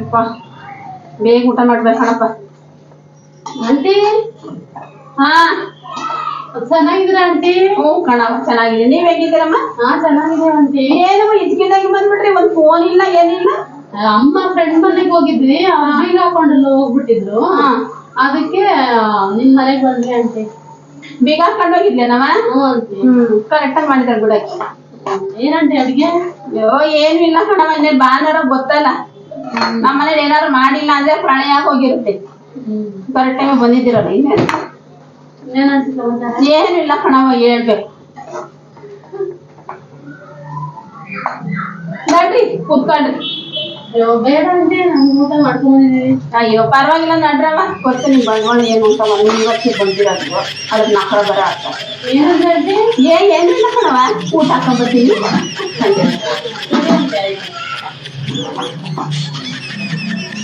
ಅಪ್ಪ ಬೇಗ ಊಟ ಮಾಡ್ಬೇಕು ಕಣಪ್ಪ. ಆಂಟಿ? ಹಾ. ಚೆನ್ನಾಗಿದ್ರ ಆಂಟಿ? ಹ್ಞೂ ಕಣ ಚೆನ್ನಾಗಿದೆ ನೀವ್ ಹೇಗಿದ್ದೀರಮ್ಮ? ಹಾ ಚೆನ್ನಾಗಿದೆ ಆಂಟಿ. ಏನಮ್ಮ ಇದ್ಕಿದ್ದಾಗಿ ಬಂದ್ಬಿಟ್ರಿ ಒಂದ್ ಫೋನ್ ಇಲ್ಲ ಏನಿಲ್ಲ? ಅಮ್ಮ ಫ್ರೆಂಡ್ ಮನೆಗೆ ಹೋಗಿದ್ವಿ ಬೀಗ ಹಾಕೊಂಡೆಲ್ಲ ಹೋಗ್ಬಿಟ್ಟಿದ್ರು. ಹಾ. ಅದಕ್ಕೆ ನಿನ್ ಮನೆಗ್ ಬಂದ್ರಿ ಆಂಟಿ. ಬೀಗ ಹಾಕೊಂಡು ಹೋಗಿದ್ಲೇನವ ಕರೆಕ್ಟ್ ಆಗಿ ಮಾಡಿದಾರೆ ಬಿಡಕ್ಕೆ ಏನಂಟಿ ಅಡ್ಗೆ? ಅಯ್ಯೋ ಏನು ಇಲ್ಲ ಕಣವ ಭಾನುವಾರ ಗೊತ್ತಲ್ಲ. ನಮ್ಮ ಮನೇಲಿ ಏನಾದ್ರು ಮಾಡಿಲ್ಲ ಅಂದ್ರೆ ಪ್ರಳಯ ಹೋಗಿರುತ್ತೆ. ಕರೆಕ್ಟ್ ಟೈಮ್ ಬಂದಿದ್ದೀರಲ್ಲ ಏನಿಲ್ಲ ಏನು ಕಣವ ಹೇಳ್ಬೇಕು. ನಡ್ರಿ ಕುತ್ಕೊಂಡ್ರಿ. ಅಯ್ಯೋ ಪರವಾಗಿಲ್ಲ ನಡ್ರವ ಗೊತ್ತು ನಿಮ್ ಬಂಡವಾಳ ಏನು ಅಂತ ಒಂದು ಇವತ್ತಿಗೆ ಬಂದಿರೋದು. ಅದ್ರ ನಕರ ಬರ ಆಗ್ತದೆ ಏನಂದ್ರೆ ಆಂಟಿ ಏ ಏನಿಲ್ಲ ಕಣವ ಊಟ ಹಾಕೊಂಡ್ ます。